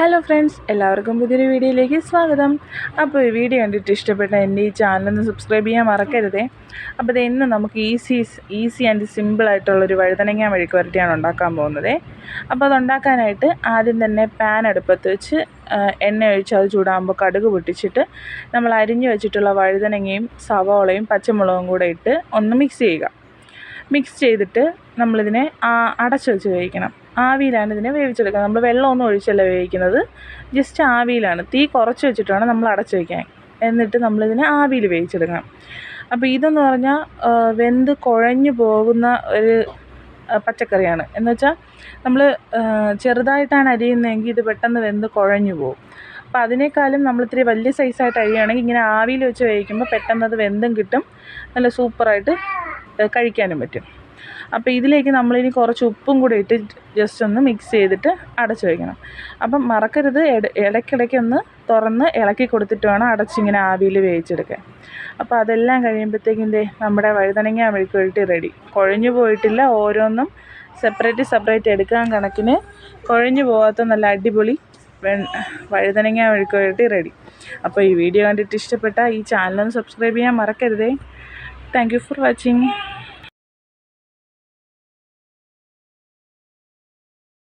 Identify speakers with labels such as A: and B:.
A: Hello friends എല്ലാവർക്കും പുതിയൊരു വീഡിയോയിലേക്ക് സ്വാഗതം. അപ്പോൾ ഈ വീഡിയോ കണ്ടിട്ട് ഇഷ്ടപ്പെട്ട എന്റെ ഈ ചാനലൊന്ന് സബ്സ്ക്രൈബ് ചെയ്യാൻ മറക്കരുതേ. അപ്പോൾ ഇത് ഇന്ന് നമുക്ക് ഈസി ഈസി ആൻഡ് സിമ്പിളായിട്ടുള്ളൊരു വഴുതനങ്ങ മെഴുക്ക് വരട്ടിയാണ് ഉണ്ടാക്കാൻ പോകുന്നത്. അപ്പോൾ അത് ഉണ്ടാക്കാനായിട്ട് ആദ്യം തന്നെ പാൻ അടുപ്പത്ത് വെച്ച് എണ്ണ ഒഴിച്ച് അത് ചൂടാകുമ്പോൾ കടുക് പൊട്ടിച്ചിട്ട് നമ്മൾ അരിഞ്ഞു വെച്ചിട്ടുള്ള വഴുതനങ്ങയും സവോളയും പച്ചമുളകും കൂടെ ഇട്ട് ഒന്ന് മിക്സ് ചെയ്യുക. മിക്സ് ചെയ്തിട്ട് നമ്മളിതിനെ അടച്ചു വെച്ച് വേവിക്കണം. ആവിയിലാണ് ഇതിനെ വേവിച്ചെടുക്കുന്നത്. നമ്മൾ വെള്ളമൊന്നും ഒഴിച്ചല്ല വേവിക്കുന്നത്. ജസ്റ്റ് ആവിയിലാണ്. തീ കുറച്ച് വെച്ചിട്ട് വേണം നമ്മൾ അടച്ചു വയ്ക്കാൻ എന്നിട്ട് നമ്മളിതിനെ ആവിയിൽ വേവിച്ചെടുക്കണം. അപ്പോൾ ഇതെന്ന് പറഞ്ഞാൽ വെന്ത് കുഴഞ്ഞു പോകുന്ന ഒരു പച്ചക്കറിയാണ്. എന്ന് വെച്ചാൽ നമ്മൾ ചെറുതായിട്ടാണ് അരിയുന്നതെങ്കിൽ ഇത് പെട്ടെന്ന് വെന്ത് കുഴഞ്ഞു പോകും. അപ്പോൾ അതിനേക്കാളും നമ്മൾ ഇത്തിരി വലിയ സൈസായിട്ട് അരിയുകയാണെങ്കിൽ ഇങ്ങനെ ആവിയിൽ വെച്ച് വേവിക്കുമ്പോൾ പെട്ടെന്ന് അത് വെന്തും കിട്ടും. നല്ല സൂപ്പറായിട്ട് കഴിക്കാനും പറ്റും. അപ്പോൾ ഇതിലേക്ക് നമ്മളിനി കുറച്ച് ഉപ്പും കൂടി ഇട്ട് ജസ്റ്റ് ഒന്ന് മിക്സ് ചെയ്തിട്ട് അടച്ചു വയ്ക്കണം അപ്പം മറക്കരുത് ഇട- ഇടയ്ക്കിടയ്ക്ക് ഒന്ന് തുറന്ന് ഇളക്കി കൊടുത്തിട്ട് വേണം അടച്ചിങ്ങനെ ആവിയിൽ വേവിച്ചെടുക്കാൻ. അപ്പോൾ അതെല്ലാം കഴിയുമ്പോഴത്തേക്കും ദേ നമ്മുടെ വഴുതനങ്ങ മെഴുക്കുവരട്ടി റെഡി കുഴഞ്ഞു പോയിട്ടില്ല ഓരോന്നും സെപ്പറേറ്റ് സെപ്പറേറ്റ് എടുക്കാൻ കണക്കിന് കുഴഞ്ഞു പോകാത്ത നല്ല അടിപൊളി വഴുതനങ്ങ മെഴുക്കുവരട്ടി റെഡി അപ്പോൾ ഈ വീഡിയോ കണ്ടിട്ട് ഇഷ്ടപ്പെട്ട ഈ ചാനലൊന്ന് സബ്സ്ക്രൈബ് ചെയ്യാൻ മറക്കരുതേ. Thank you for watching